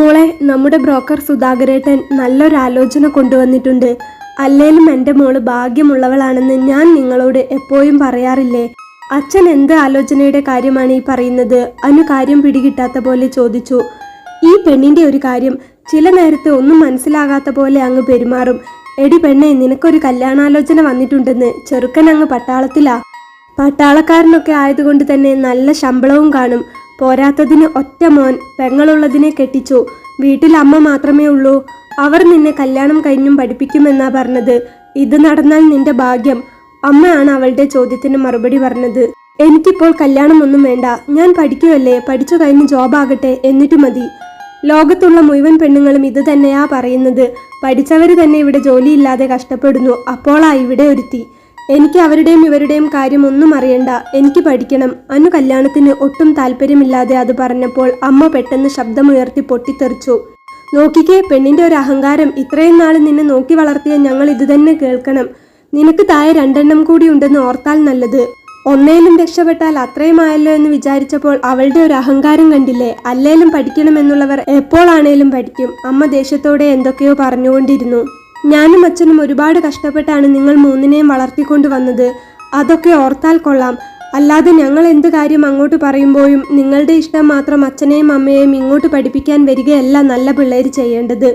മോളെ നമ്മുടെ ബ്രോക്കർ സുധാകരേട്ടൻ നല്ലൊരു ആലോചന കൊണ്ടുവന്നിട്ടുണ്ട്. അല്ലേലും എന്റെ മോൾ ഭാഗ്യമുള്ളവളാണെന്ന് ഞാൻ നിങ്ങളോട് എപ്പോഴും പറയാറില്ലേ? അച്ഛൻ എന്ത് ആലോചനയുടെ കാര്യമാണ് ഈ പറയുന്നത്? അനു കാര്യം പിടികിട്ടാത്ത പോലെ ചോദിച്ചു. ഈ പെണ്ണിന്റെ ഒരു കാര്യം ചില നേരത്തെ ഒന്നും മനസ്സിലാകാത്ത പോലെ അങ്ങ് പെരുമാറും. എടി പെണ്ണെ നിനക്കൊരു കല്യാണാലോചന വന്നിട്ടുണ്ടെന്ന് ചെറുക്കൻ അങ്ങ് പട്ടാളത്തിലാ. പട്ടാളക്കാരനൊക്കെ ആയതുകൊണ്ട് തന്നെ നല്ല ശമ്പളവും കാണും. പോരാത്തതിന് ഒറ്റ മോൻ പെങ്ങളുള്ളതിനെ കെട്ടിച്ചു. വീട്ടിൽ അമ്മ മാത്രമേ ഉള്ളൂ. അവർ നിന്നെ കല്യാണം കഴിഞ്ഞും പഠിപ്പിക്കുമെന്നാ പറഞ്ഞത്. ഇത് നടന്നാൽ നിന്റെ ഭാഗ്യം. അമ്മയാണ് അവളുടെ ചോദ്യത്തിന് മറുപടി പറഞ്ഞത്. എനിക്കിപ്പോൾ കല്യാണമൊന്നും വേണ്ട. ഞാൻ പഠിക്കുമല്ലേ പഠിച്ചു കഴിഞ്ഞ് ജോബാകട്ടെ എന്നിട്ട് മതി. ലോകത്തുള്ള മുഴുവൻ പെണ്ണുങ്ങളും ഇത് തന്നെയാ പറയുന്നത്. പഠിച്ചവർ തന്നെ ഇവിടെ ജോലിയില്ലാതെ കഷ്ടപ്പെടുന്നു. അപ്പോളാ ഇവിടെ ഒരുത്തി. എനിക്ക് അവരുടെയും ഇവരുടെയും കാര്യം ഒന്നും അറിയണ്ട. എനിക്ക് പഠിക്കണം. അനു കല്യാണത്തിന് ഒട്ടും താല്പര്യമില്ലാതെ അത് പറഞ്ഞപ്പോൾ അമ്മ പെട്ടെന്ന് ശബ്ദമുയർത്തി പൊട്ടിത്തെറിച്ചു. നോക്കിക്കേ പെണ്ണിന്റെ ഒരു അഹങ്കാരം ഇത്രയും നാൾ നിന്നെ നോക്കി വളർത്തിയ ഞങ്ങൾ ഇതുതന്നെ കേൾക്കണം. നിനക്ക് താഴെ രണ്ടെണ്ണം കൂടി ഉണ്ടെന്ന് ഓർത്താൽ നല്ലത്. ഒന്നേലും രക്ഷപ്പെട്ടാൽ അത്രയുമായല്ലോ എന്ന് വിചാരിച്ചപ്പോൾ അവളുടെ ഒരു അഹങ്കാരം കണ്ടില്ലേ? അല്ലേലും പഠിക്കണമെന്നുള്ളവർ എപ്പോഴാണേലും പഠിക്കും. അമ്മ ദേഷ്യത്തോടെ എന്തൊക്കെയോ പറഞ്ഞുകൊണ്ടിരുന്നു. ഞാനും അച്ഛനും ഒരുപാട് കഷ്ടപ്പെട്ടാണ് നിങ്ങൾ മൂന്നിനെയും വളർത്തിക്കൊണ്ടു വന്നത്. അതൊക്കെ ഓർത്താൽ കൊള്ളാം. അല്ലാതെ ഞങ്ങൾ എന്ത് കാര്യം അങ്ങോട്ട് പറയുമ്പോഴും നിങ്ങളുടെ ഇഷ്ടം മാത്രം അച്ഛനെയും അമ്മയെയും ഇങ്ങോട്ട് പഠിപ്പിക്കാൻ വരികയല്ല നല്ല പിള്ളേർ ചെയ്യേണ്ടത്.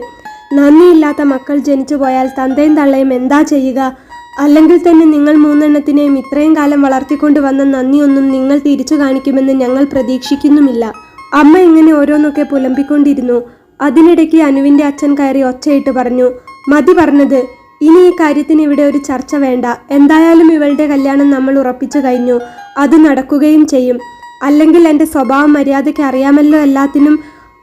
നന്ദിയില്ലാത്ത മക്കൾ ജനിച്ചു പോയാൽ തന്തയും തള്ളയും എന്താ ചെയ്യുക? അല്ലെങ്കിൽ തന്നെ നിങ്ങൾ മൂന്നെണ്ണത്തിനെയും ഇത്രയും കാലം വളർത്തിക്കൊണ്ട് വന്ന നന്ദിയൊന്നും നിങ്ങൾ തിരിച്ചു കാണിക്കുമെന്ന് ഞങ്ങൾ പ്രതീക്ഷിക്കുന്നുമില്ല. അമ്മ ഇങ്ങനെ ഓരോന്നൊക്കെ പുലമ്പിക്കൊണ്ടിരുന്നു. അതിനിടയ്ക്ക് അനുവിന്റെ അച്ഛൻ കയറി ഒച്ചയിട്ട് പറഞ്ഞു മതി പറഞ്ഞത്. ഇനി ഈ കാര്യത്തിന് ഇവിടെ ഒരു ചർച്ച വേണ്ട. എന്തായാലും ഇവളുടെ കല്യാണം നമ്മൾ ഉറപ്പിച്ചു കഴിഞ്ഞു. അത് നടക്കുകയും ചെയ്യും. അല്ലെങ്കിൽ എന്റെ സ്വഭാവം മര്യാദയ്ക്ക് അറിയാമല്ലോ എല്ലാത്തിനും.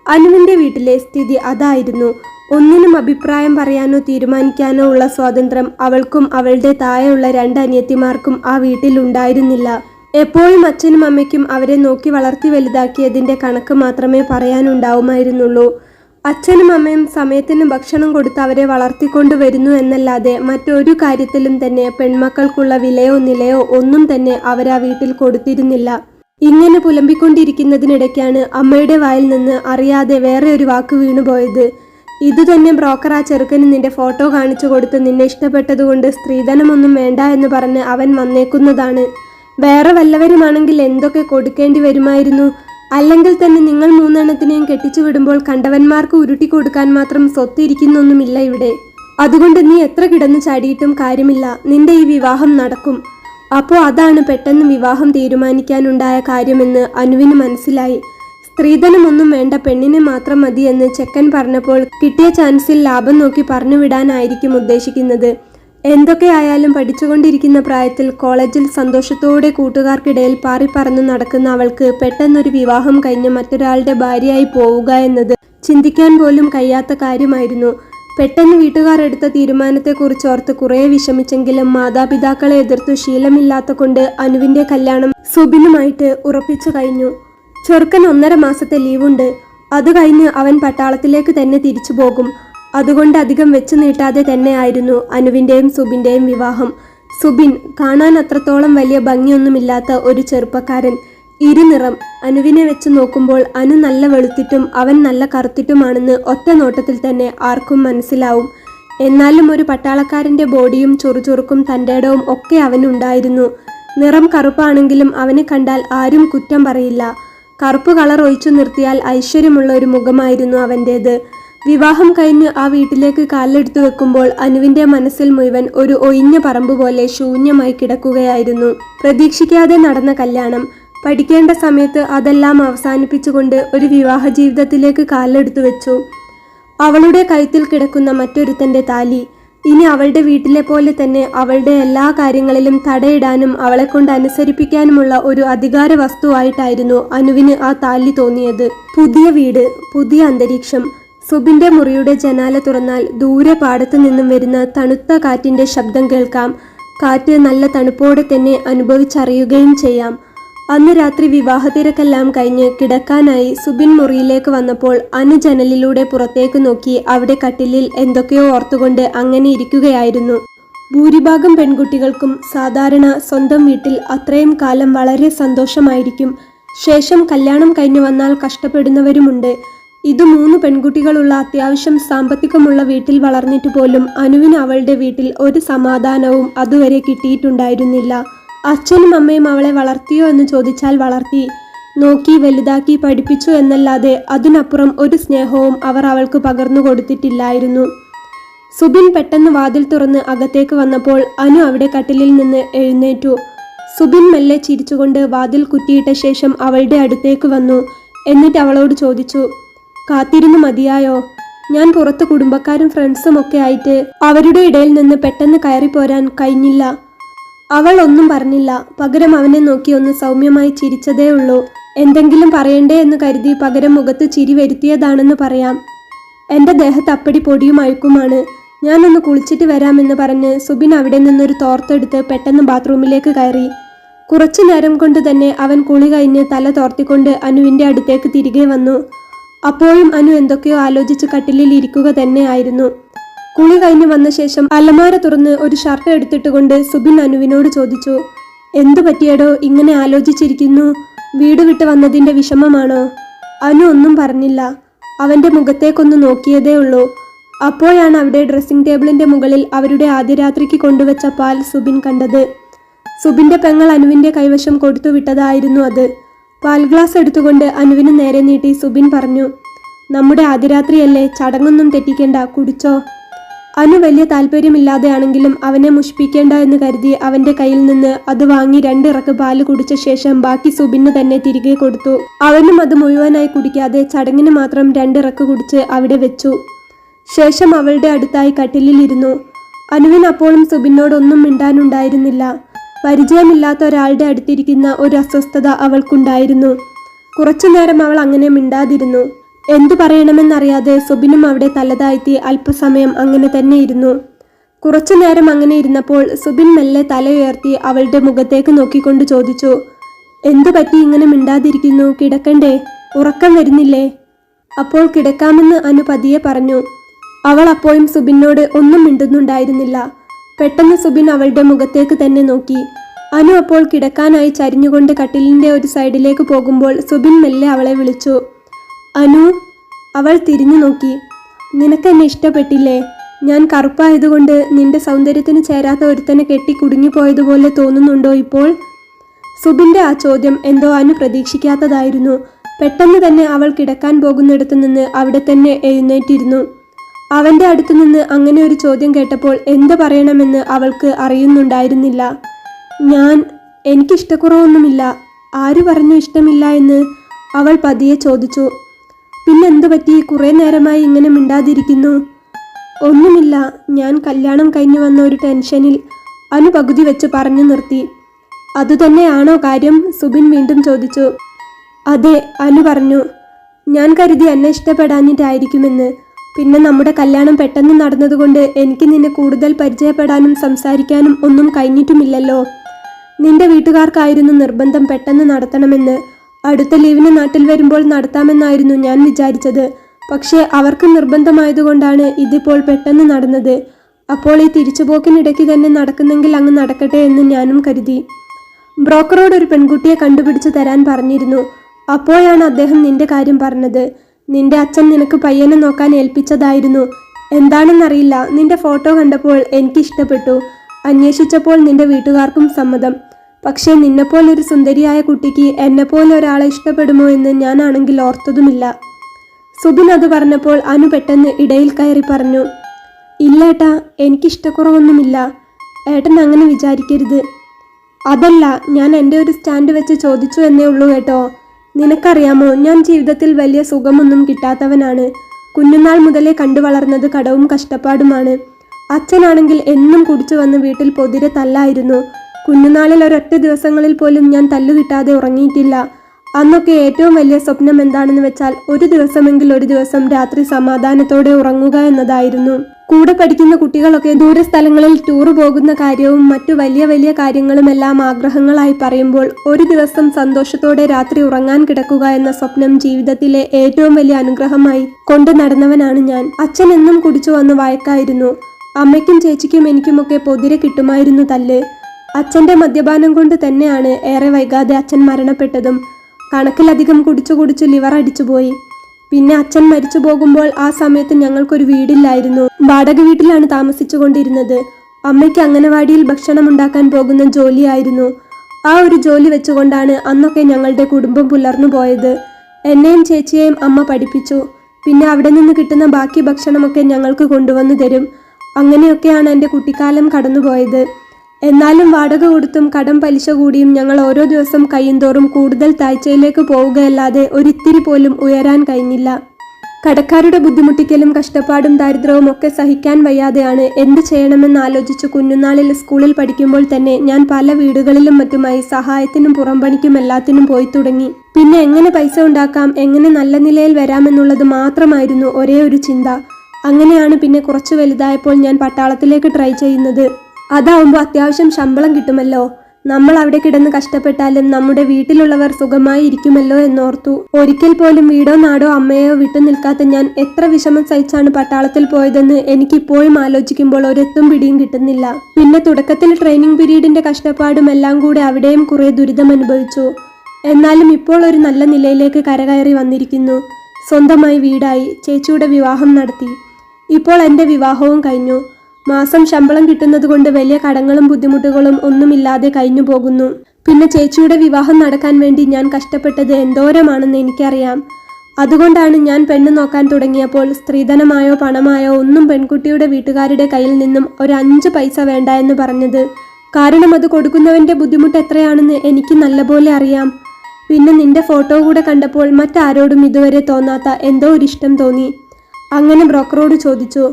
അനുവിന്റെ വീട്ടിലെ സ്ഥിതി അതായിരുന്നു. ഒന്നിനും അഭിപ്രായം പറയാനോ തീരുമാനിക്കാനോ ഉള്ള സ്വാതന്ത്ര്യം അവൾക്കും അവളുടെ താഴെയുള്ള രണ്ട് അനിയത്തിമാർക്കും ആ വീട്ടിൽ ഉണ്ടായിരുന്നില്ല. എപ്പോഴും അച്ഛനും അമ്മയ്ക്കും അവരെ നോക്കി വളർത്തി വലുതാക്കിയതിന്റെ കണക്ക് മാത്രമേ പറയാനുണ്ടാവുമായിരുന്നുള്ളൂ. അച്ഛനും അമ്മയും സമയത്തിന് ഭക്ഷണം കൊടുത്ത് അവരെ വളർത്തിക്കൊണ്ടു വരുന്നു എന്നല്ലാതെ മറ്റൊരു കാര്യത്തിലും തന്നെ പെൺമക്കൾക്കുള്ള വിലയോ നിലയോ ഒന്നും തന്നെ അവരാ വീട്ടിൽ കൊടുത്തിരുന്നില്ല. ഇങ്ങനെ പുലമ്പിക്കൊണ്ടിരിക്കുന്നതിനിടയ്ക്കാണ് അമ്മയുടെ വായിൽ നിന്ന് അറിയാതെ വേറെ ഒരു വാക്ക് വീണുപോയത് ഇതുതന്നെ ബ്രോക്കർ ആ ചെറുക്കന് നിന്റെ ഫോട്ടോ കാണിച്ചു കൊടുത്ത് നിന്നെ ഇഷ്ടപ്പെട്ടതുകൊണ്ട് സ്ത്രീധനമൊന്നും വേണ്ട എന്ന് പറഞ്ഞ് അവൻ വന്നേക്കുന്നതാണ്. വേറെ വല്ലവരുമാണെങ്കിൽ എന്തൊക്കെ കൊടുക്കേണ്ടി വരുമായിരുന്നു? അല്ലെങ്കിൽ തന്നെ നിങ്ങൾ മൂന്നെണ്ണത്തിനെയും കെട്ടിച്ചു വിടുമ്പോൾ കണ്ടവന്മാർക്ക് ഉരുട്ടി കൊടുക്കാൻ മാത്രം സ്വത്തിരിക്കുന്നൊന്നുമില്ല ഇവിടെ. അതുകൊണ്ട് നീ എത്ര കിടന്നു ചാടിയിട്ടും കാര്യമില്ല. നിന്റെ ഈ വിവാഹം നടക്കും. അപ്പോൾ അതാണ് പെട്ടെന്ന് വിവാഹം തീരുമാനിക്കാനുണ്ടായ കാര്യമെന്ന് അനുവിന് മനസ്സിലായി. സ്ത്രീധനമൊന്നും വേണ്ട പെണ്ണിനെ മാത്രം മതിയെന്ന് ചെക്കൻ പറഞ്ഞപ്പോൾ കിട്ടിയ ചാൻസിൽ ലാഭം നോക്കി പറഞ്ഞുവിടാനായിരിക്കും ഉദ്ദേശിക്കുന്നത്. എന്തൊക്കെയായാലും പഠിച്ചുകൊണ്ടിരിക്കുന്ന പ്രായത്തിൽ കോളേജിൽ സന്തോഷത്തോടെ കൂട്ടുകാർക്കിടയിൽ പാറിപ്പറന്നു നടക്കുന്ന അവൾക്ക് പെട്ടെന്നൊരു വിവാഹം കഴിഞ്ഞ് മറ്റൊരാളുടെ ഭാര്യയായി പോവുക എന്നത് ചിന്തിക്കാൻ പോലും കഴിയാത്ത കാര്യമായിരുന്നു. പെട്ടെന്ന് വീട്ടുകാർ എടുത്ത തീരുമാനത്തെക്കുറിച്ച് ഓർത്ത് കുറേ വിഷമിച്ചെങ്കിലും മാതാപിതാക്കളെ എതിർത്തു ശീലമില്ലാത്ത കൊണ്ട് അനുവിന്റെ കല്യാണം സുബിനുമായിട്ട് ഉറപ്പിച്ചു കഴിഞ്ഞു. ചെറുക്കൻ ഒന്നര മാസത്തെ ലീവുണ്ട്. അത് കഴിഞ്ഞ് അവൻ പട്ടാളത്തിലേക്ക് തന്നെ തിരിച്ചു പോകും. അതുകൊണ്ട് അധികം വെച്ചു നീട്ടാതെ തന്നെയായിരുന്നു അനുവിന്റെയും സുബിന്റെയും വിവാഹം. സുബിൻ കാണാൻ അത്രത്തോളം വലിയ ഭംഗിയൊന്നുമില്ലാത്ത ഒരു ചെറുപ്പക്കാരൻ. ഇരുനിറം അനുവിനെ വെച്ച് നോക്കുമ്പോൾ അനു നല്ല വെളുത്തിട്ടും അവൻ നല്ല കറുത്തിട്ടുമാണെന്ന് ഒറ്റ നോട്ടത്തിൽ തന്നെ ആർക്കും മനസ്സിലാവും. എന്നാലും ഒരു പട്ടാളക്കാരന്റെ ബോഡിയും ചൊറുചൊറുക്കും തന്റെ ഇടവും ഒക്കെ അവനുണ്ടായിരുന്നു. നിറം കറുപ്പാണെങ്കിലും അവനെ കണ്ടാൽ ആരും കുറ്റം പറയില്ല. കറുപ്പ് കളർ ഒഴിച്ചു നിർത്തിയാൽ ഐശ്വര്യമുള്ള ഒരു മുഖമായിരുന്നു അവന്റേത് വിവാഹം കഴിഞ്ഞ് ആ വീട്ടിലേക്ക് കാലെടുത്തു വെക്കുമ്പോൾ അനുവിന്റെ മനസ്സിൽ മുഴുവൻ ഒരു ഒഴിഞ്ഞ പറമ്പ് പോലെ ശൂന്യമായി കിടക്കുകയായിരുന്നു. പ്രതീക്ഷിക്കാതെ നടന്ന കല്യാണം പഠിക്കേണ്ട സമയത്ത് അതെല്ലാം അവസാനിപ്പിച്ചുകൊണ്ട് ഒരു വിവാഹ ജീവിതത്തിലേക്ക് കാലെടുത്തു വെച്ചു. അവളുടെ കഴുത്തിൽ കിടക്കുന്ന മറ്റൊരുത്തന്റെ താലി ഇനി അവളുടെ വീട്ടിലെ പോലെ തന്നെ അവളുടെ എല്ലാ കാര്യങ്ങളിലും തടയിടാനും അവളെ കൊണ്ട് അനുസരിപ്പിക്കാനുമുള്ള ഒരു അധികാര വസ്തുവായിട്ടായിരുന്നു അനുവിന് ആ താലി തോന്നിയത്. പുതിയ വീട് പുതിയ അന്തരീക്ഷം സുബിന്റെ മുറിയുടെ ജനാല തുറന്നാൽ ദൂരെ പാടത്തു നിന്നും വരുന്ന തണുത്ത കാറ്റിന്റെ ശബ്ദം കേൾക്കാം. കാറ്റ് നല്ല തണുപ്പോടെ തന്നെ അനുഭവിച്ചറിയുകയും ചെയ്യാം. അന്ന് രാത്രി വിവാഹത്തിരക്കെല്ലാം കഴിഞ്ഞ് കിടക്കാനായി സുബിൻ മുറിയിലേക്ക് വന്നപ്പോൾ അനു ജനലിലൂടെ പുറത്തേക്ക് നോക്കി അവിടെ കട്ടിലിൽ എന്തൊക്കെയോ ഓർത്തുകൊണ്ട് അങ്ങനെ ഇരിക്കുകയായിരുന്നു. ഭൂരിഭാഗം പെൺകുട്ടികൾക്കും സാധാരണ സ്വന്തം വീട്ടിൽ അത്രയും കാലം വളരെ സന്തോഷമായിരിക്കും. ശേഷം കല്യാണം കഴിഞ്ഞു വന്നാൽ കഷ്ടപ്പെടുന്നവരുമുണ്ട്. ഇത് മൂന്ന് പെൺകുട്ടികളുള്ള അത്യാവശ്യം സാമ്പത്തികമുള്ള വീട്ടിൽ വളർന്നിട്ട് പോലും അനുവിന് അവളുടെ വീട്ടിൽ ഒരു സമാധാനവും അതുവരെ കിട്ടിയിട്ടുണ്ടായിരുന്നില്ല. അച്ഛനും അമ്മയും അവളെ വളർത്തിയോ എന്ന് ചോദിച്ചാൽ വളർത്തി നോക്കി വലുതാക്കി പഠിപ്പിച്ചു എന്നല്ലാതെ അതിനപ്പുറം ഒരു സ്നേഹവും അവർ അവൾക്ക് പകർന്നു കൊടുത്തിട്ടില്ലായിരുന്നു. സുബിൻ പെട്ടെന്ന് വാതിൽ തുറന്ന് അകത്തേക്ക് വന്നപ്പോൾ അനു അവിടെ കട്ടിലിൽ നിന്ന് എഴുന്നേറ്റു. സുബിൻ മെല്ലെ ചിരിച്ചുകൊണ്ട് വാതിൽ കുറ്റിയിട്ട ശേഷം അവളുടെ അടുത്തേക്ക് വന്നു. എന്നിട്ട് അവളോട് ചോദിച്ചു കാത്തിരുന്ന് മതിയായോ? ഞാൻ പുറത്ത് കുടുംബക്കാരും ഫ്രണ്ട്സും ഒക്കെ ആയിട്ട് അവരുടെ ഇടയിൽ നിന്ന് പെട്ടെന്ന് കയറി പോരാൻ കഴിഞ്ഞില്ല. അവൾ ഒന്നും പറഞ്ഞില്ല. പകരം അവനെ നോക്കി ഒന്ന് സൗമ്യമായി ചിരിച്ചതേ ഉള്ളൂ. എന്തെങ്കിലും പറയണ്ടേ എന്ന് കരുതി പകരം മുഖത്ത് ചിരി വരുത്തിയതാണെന്ന് പറയാം. എന്റെ ദേഹത്ത് അപ്പടി പൊടിയും അഴുക്കുമാണ്. ഞാനൊന്ന് കുളിച്ചിട്ട് വരാമെന്ന് പറഞ്ഞ് സുബിൻ അവിടെ നിന്നൊരു തോർത്തെടുത്ത് പെട്ടെന്ന് ബാത്റൂമിലേക്ക് കയറി. കുറച്ചു നേരം കൊണ്ട് തന്നെ അവൻ കുളി കഴിഞ്ഞ് തല തോർത്തിക്കൊണ്ട് അനുവിന്റെ അടുത്തേക്ക് തിരികെ വന്നു. അപ്പോഴും അനു എന്തൊക്കെയോ ആലോചിച്ച് കട്ടിലിൽ ഇരിക്കുക തന്നെയായിരുന്നു കുളി കഴിഞ്ഞ് വന്ന ശേഷം അലമാര തുറന്ന് ഒരു ഷർട്ട് എടുത്തിട്ടുകൊണ്ട് സുബിൻ അനുവിനോട് ചോദിച്ചു എന്തു പറ്റിയടോ? ഇങ്ങനെ ആലോചിച്ചിരിക്കുന്നു? വീട് വിട്ട് വന്നതിന്റെ വിഷമമാണോ? അനു ഒന്നും പറഞ്ഞില്ല. അവന്റെ മുഖത്തേക്കൊന്ന് നോക്കിയതേ ഉള്ളൂ. അപ്പോഴാണ് അവിടെ ഡ്രസ്സിംഗ് ടേബിളിന്റെ മുകളിൽ അവരുടെ ആദ്യ രാത്രിക്ക് കൊണ്ടുവച്ച പാൽ സുബിൻ കണ്ടത്. സുബിന്റെ പെങ്ങൾ അനുവിന്റെ കൈവശം കൊടുത്തു വിട്ടതായിരുന്നു അത്. പാൽ ഗ്ലാസ് എടുത്തുകൊണ്ട് അനുവിന് നേരെ നീട്ടി സുബിൻ പറഞ്ഞു നമ്മുടെ ആദ്യരാത്രിയല്ലേ ചടങ്ങൊന്നും തെറ്റിക്കേണ്ട കുടിച്ചോ. അനു വലിയ താല്പര്യമില്ലാതെയാണെങ്കിലും അവനെ മുഷിപ്പിക്കേണ്ട എന്ന് കരുതി അവന്റെ കയ്യിൽ നിന്ന് അത് വാങ്ങി രണ്ടിറക്ക് പാൽ കുടിച്ച ശേഷം ബാക്കി സുബിന് തന്നെ തിരികെ കൊടുത്തു. അവനും അത് മുഴുവനായി കുടിക്കാതെ ചടങ്ങിന് മാത്രം രണ്ടിറക്ക് കുടിച്ച് അവിടെ വെച്ചു. ശേഷം അവളുടെ അടുത്തായി കട്ടിലിലിരുന്നു. അനുവിന് അപ്പോഴും സുബിനോടൊന്നും മിണ്ടാനുണ്ടായിരുന്നില്ല. പരിചയമില്ലാത്ത ഒരാളുടെ അടുത്തിരിക്കുന്ന ഒരു അസ്വസ്ഥത അവൾക്കുണ്ടായിരുന്നു. കുറച്ചു നേരം അവൾ അങ്ങനെ മിണ്ടാതിരുന്നു. എന്തു പറയണമെന്നറിയാതെ സുബിനും അവിടെ തലതാഴ്ത്തി അല്പസമയം അങ്ങനെ തന്നെ ഇരുന്നു കുറച്ചു നേരം അങ്ങനെ ഇരുന്നപ്പോൾ സുബിൻ മെല്ലെ തലയുയർത്തി അവളുടെ മുഖത്തേക്ക് നോക്കിക്കൊണ്ട് ചോദിച്ചു എന്തു പറ്റി ഇങ്ങനെ മിണ്ടാതിരിക്കുന്നു? കിടക്കണ്ടേ? ഉറക്കം വരുന്നില്ലേ? അപ്പോൾ കിടക്കാമെന്ന് അനു പതിയെ പറഞ്ഞു. അവൾ അപ്പോഴും സുബിനോട് ഒന്നും മിണ്ടുന്നുണ്ടായിരുന്നില്ല. പെട്ടെന്ന് സുബിൻ അവളുടെ മുഖത്തേക്ക് തന്നെ നോക്കി. അനു അപ്പോൾ കിടക്കാനായി ചരിഞ്ഞുകൊണ്ട് കട്ടിലിന്റെ ഒരു സൈഡിലേക്ക് പോകുമ്പോൾ സുബിൻ മെല്ലെ അവളെ വിളിച്ചു. അനു അവൾ തിരിഞ്ഞു നോക്കി. നിനക്കെന്നെ ഇഷ്ടപ്പെട്ടില്ലേ? ഞാൻ കറുപ്പായതുകൊണ്ട് നിന്റെ സൗന്ദര്യത്തിന് ചേരാത്ത ഒരുത്തനെ കെട്ടി കുടുങ്ങിപ്പോയതുപോലെ തോന്നുന്നുണ്ടോ ഇപ്പോൾ? സുബിന്റെ ആ ചോദ്യം എന്തോ അനു പ്രതീക്ഷിക്കാത്തതായിരുന്നു. പെട്ടെന്ന് തന്നെ അവൾ കിടക്കാൻ പോകുന്നിടത്തു നിന്ന് അവിടെ തന്നെ എഴുന്നേറ്റിരുന്നു. അവന്റെ അടുത്തു നിന്ന് അങ്ങനെ ഒരു ചോദ്യം കേട്ടപ്പോൾ എന്ത് പറയണമെന്ന് അവൾക്ക് അറിയുന്നുണ്ടായിരുന്നില്ല. ഞാൻ എനിക്കിഷ്ടക്കുറവൊന്നുമില്ല. ആര് പറഞ്ഞു ഇഷ്ടമില്ല എന്ന്? അവൾ പതിയെ ചോദിച്ചു. പിന്നെന്തു പറ്റി? കുറേ നേരമായി ഇങ്ങനെ മിണ്ടാതിരിക്കുന്നു. ഒന്നുമില്ല. ഞാൻ കല്യാണം കഴിഞ്ഞു വന്ന ഒരു ടെൻഷനിൽ അനു പകുതി വെച്ച് പറഞ്ഞു നിർത്തി. അതുതന്നെയാണോ കാര്യം? സുബിൻ വീണ്ടും ചോദിച്ചു. അതെ അനു പറഞ്ഞു. ഞാൻ കരുതി എന്നെ ഇഷ്ടപ്പെടാഞ്ഞിട്ടായിരിക്കുമെന്ന്. പിന്നെ നമ്മുടെ കല്യാണം പെട്ടെന്ന് നടന്നതുകൊണ്ട് എനിക്ക് നിന്നെ കൂടുതൽ പരിചയപ്പെടാനും സംസാരിക്കാനും ഒന്നും കഴിഞ്ഞിട്ടുമില്ലല്ലോ. നിന്റെ വീട്ടുകാർക്കായിരുന്നു നിർബന്ധം പെട്ടെന്ന് നടത്തണമെന്ന്. അടുത്ത ലീവിന് നാട്ടിൽ വരുമ്പോൾ നടത്താമെന്നായിരുന്നു ഞാൻ വിചാരിച്ചത്. പക്ഷേ അവർക്ക് നിർബന്ധമായതുകൊണ്ടാണ് ഇതിപ്പോൾ പെട്ടെന്ന് നടന്നത്. അപ്പോൾ ഈ തിരിച്ചുപോക്കിനിടയ്ക്ക് തന്നെ നടക്കുന്നെങ്കിൽ അങ്ങ് നടക്കട്ടെ എന്ന് ഞാനും കരുതി. ബ്രോക്കറോട് ഒരു പെൺകുട്ടിയെ കണ്ടുപിടിച്ചു തരാൻ പറഞ്ഞിരുന്നു. അപ്പോഴാണ് അദ്ദേഹം നിന്റെ കാര്യം പറഞ്ഞത്. നിന്റെ അച്ഛൻ നിനക്ക് പയ്യനെ നോക്കാൻ ഏൽപ്പിച്ചതായിരുന്നു. എന്താണെന്നറിയില്ല. നിന്റെ ഫോട്ടോ കണ്ടപ്പോൾ എനിക്ക് ഇഷ്ടപ്പെട്ടു അന്വേഷിച്ചപ്പോൾ നിന്റെ വീട്ടുകാർക്കും സമ്മതം. പക്ഷേ നിന്നെപ്പോലൊരു സുന്ദരിയായ കുട്ടിക്ക് എന്നെപ്പോലെ ഒരാളെ ഇഷ്ടപ്പെടുമോ എന്ന് ഞാനാണെങ്കിൽ ഓർത്തതുമില്ല. സുബിൻ അത് പറഞ്ഞപ്പോൾ അനു പെട്ടെന്ന് ഇടയിൽ കയറി പറഞ്ഞു ഇല്ല ഏട്ടാ എനിക്കിഷ്ടക്കുറവൊന്നുമില്ല. ഏട്ടൻ അങ്ങനെ വിചാരിക്കരുത്. അതല്ല ഞാൻ എന്റെ ഒരു സ്റ്റാൻഡ് വെച്ച് ചോദിച്ചു എന്നേ ഉള്ളൂ കേട്ടോ. നിനക്കറിയാമോ ഞാൻ ജീവിതത്തിൽ വലിയ സുഖമൊന്നും കിട്ടാത്തവനാണ്. കുഞ്ഞുനാൾ മുതലേ കണ്ടു വളർന്നത് കടവും കഷ്ടപ്പാടുമാണ്. അച്ഛനാണെങ്കിൽ എന്നും കുടിച്ചു വന്ന് വീട്ടിൽ പൊതിരെ തല്ലായിരുന്നു. കുഞ്ഞുനാളിൽ ഒരൊറ്റ ദിവസങ്ങളിൽ പോലും ഞാൻ തല്ലു കിട്ടാതെ ഉറങ്ങിയിട്ടില്ല. അന്നൊക്കെ ഏറ്റവും വലിയ സ്വപ്നം എന്താണെന്ന് വെച്ചാൽ ഒരു ദിവസമെങ്കിൽ ഒരു ദിവസം രാത്രി സമാധാനത്തോടെ ഉറങ്ങുക എന്നതായിരുന്നു. കൂടെ പഠിക്കുന്ന കുട്ടികളൊക്കെ ദൂരസ്ഥലങ്ങളിൽ ടൂർ പോകുന്ന കാര്യവും മറ്റു വലിയ വലിയ കാര്യങ്ങളുമെല്ലാം ആഗ്രഹങ്ങളായി പറയുമ്പോൾ ഒരു ദിവസം സന്തോഷത്തോടെ രാത്രി ഉറങ്ങാൻ കിടക്കുക എന്ന സ്വപ്നം ജീവിതത്തിലെ ഏറ്റവും വലിയ അനുഗ്രഹമായി കൊണ്ടു നടന്നവനാണ് ഞാൻ. അച്ഛൻ എന്നും കുടിച്ചു വന്ന് വഴക്കായിരുന്നു അമ്മയ്ക്കും ചേച്ചിക്കും എനിക്കുമൊക്കെ പൊതിരെ കിട്ടുമായിരുന്നു തല്ല്. അച്ഛന്റെ മദ്യപാനം കൊണ്ട് തന്നെയാണ് ഏറെ വൈകാതെ അച്ഛൻ മരണപ്പെട്ടതും. കണക്കിലധികം കുടിച്ചു കുടിച്ചു ലിവർ അടിച്ചുപോയി. പിന്നെ അച്ഛൻ മരിച്ചു പോകുമ്പോൾ ആ സമയത്ത് ഞങ്ങൾക്കൊരു വീടില്ലായിരുന്നു. വാടക വീട്ടിലാണ് താമസിച്ചുകൊണ്ടിരുന്നത്. അമ്മയ്ക്ക് അംഗനവാടിയിൽ ഭക്ഷണം ഉണ്ടാക്കാൻ പോകുന്ന ജോലിയായിരുന്നു. ആ ഒരു ജോലി വെച്ചുകൊണ്ടാണ് അന്നൊക്കെ ഞങ്ങളുടെ കുടുംബം പുലർന്നു പോയത്. എന്നെയും ചേച്ചിയെയും അമ്മ പഠിപ്പിച്ചു. പിന്നെ അവിടെ നിന്ന് കിട്ടുന്ന ബാക്കി ഭക്ഷണമൊക്കെ ഞങ്ങൾക്ക് കൊണ്ടുവന്നു തരും. അങ്ങനെയൊക്കെയാണ് എന്റെ കുട്ടിക്കാലം കടന്നുപോയത്. എന്നാലും വാടക കൊടുത്തും കടം പലിശ കൂടിയും ഞങ്ങൾ ഓരോ ദിവസം കഴിയുന്തോറും കൂടുതൽ താഴ്ചയിലേക്ക് പോവുകയല്ലാതെ ഒരിത്തിരി പോലും ഉയരാൻ കഴിഞ്ഞില്ല. കടക്കാരുടെ ബുദ്ധിമുട്ടിക്കലും കഷ്ടപ്പാടും ദാരിദ്ര്യവും ഒക്കെ സഹിക്കാൻ വയ്യാതെയാണ് എന്ത് ചെയ്യണമെന്ന് ആലോചിച്ച് കുഞ്ഞുനാളിൽ സ്കൂളിൽ പഠിക്കുമ്പോൾ തന്നെ ഞാൻ പല വീടുകളിലും മറ്റുമായി സഹായത്തിനും പുറംപണിക്കും എല്ലാത്തിനും പോയി തുടങ്ങി. പിന്നെ എങ്ങനെ പൈസ ഉണ്ടാക്കാം എങ്ങനെ നല്ല നിലയിൽ വരാമെന്നുള്ളത് മാത്രമായിരുന്നു ഒരേ ഒരു ചിന്ത. അങ്ങനെയാണ് പിന്നെ കുറച്ച് വലുതായപ്പോൾ ഞാൻ പട്ടാളത്തിലേക്ക് ട്രൈ ചെയ്യുന്നത്. അതാവുമ്പോൾ അത്യാവശ്യം ശമ്പളം കിട്ടുമല്ലോ. നമ്മൾ അവിടെ കിടന്ന് കഷ്ടപ്പെട്ടാലും നമ്മുടെ വീട്ടിലുള്ളവർ സുഖമായി ഇരിക്കുമല്ലോ എന്നോർത്തു. ഒരിക്കൽ പോലും വീടോ നാടോ അമ്മയോ വിട്ടു നിൽക്കാത്ത ഞാൻ എത്ര വിഷമം സഹിച്ചാണ് പട്ടാളത്തിൽ പോയതെന്ന് എനിക്കിപ്പോഴും ആലോചിക്കുമ്പോൾ ഒരെത്തും പിടിയും കിട്ടുന്നില്ല. പിന്നെ തുടക്കത്തിൽ ട്രെയിനിങ് പീരീഡിന്റെ കഷ്ടപ്പാടും എല്ലാം കൂടെ അവിടെയും കുറെ ദുരിതം അനുഭവിച്ചു. എന്നാലും ഇപ്പോൾ ഒരു നല്ല നിലയിലേക്ക് കരകയറി വന്നിരിക്കുന്നു. സ്വന്തമായി വീടായി ചേച്ചിയുടെ വിവാഹം നടത്തി. ഇപ്പോൾ എന്റെ വിവാഹവും കഴിഞ്ഞു. മാസം ശമ്പളം കിട്ടുന്നത് കൊണ്ട് വലിയ കടങ്ങളും ബുദ്ധിമുട്ടുകളും ഒന്നുമില്ലാതെ കഴിഞ്ഞു പോകുന്നു. പിന്നെ ചേച്ചിയുടെ വിവാഹം നടക്കാൻ വേണ്ടി ഞാൻ കഷ്ടപ്പെട്ടത് എന്തോരമാണെന്ന് എനിക്കറിയാം. അതുകൊണ്ടാണ് ഞാൻ പെണ്ണ് നോക്കാൻ തുടങ്ങിയപ്പോൾ സ്ത്രീധനമായോ പണമായോ ഒന്നും പെൺകുട്ടിയുടെ വീട്ടുകാരുടെ കയ്യിൽ നിന്നും ഒരു അഞ്ച് പൈസ വേണ്ട എന്ന് പറഞ്ഞത്. കാരണം അത് കൊടുക്കുന്നവന്റെ ബുദ്ധിമുട്ട് എത്രയാണെന്ന് എനിക്ക് നല്ലപോലെ അറിയാം. പിന്നെ നിന്റെ ഫോട്ടോ കൂടെ കണ്ടപ്പോൾ മറ്റാരോടും ഇതുവരെ തോന്നാത്ത എന്തോ ഒരു ഇഷ്ടം തോന്നി. അങ്ങനെ ബ്രോക്കറോട് ചോദിച്ചു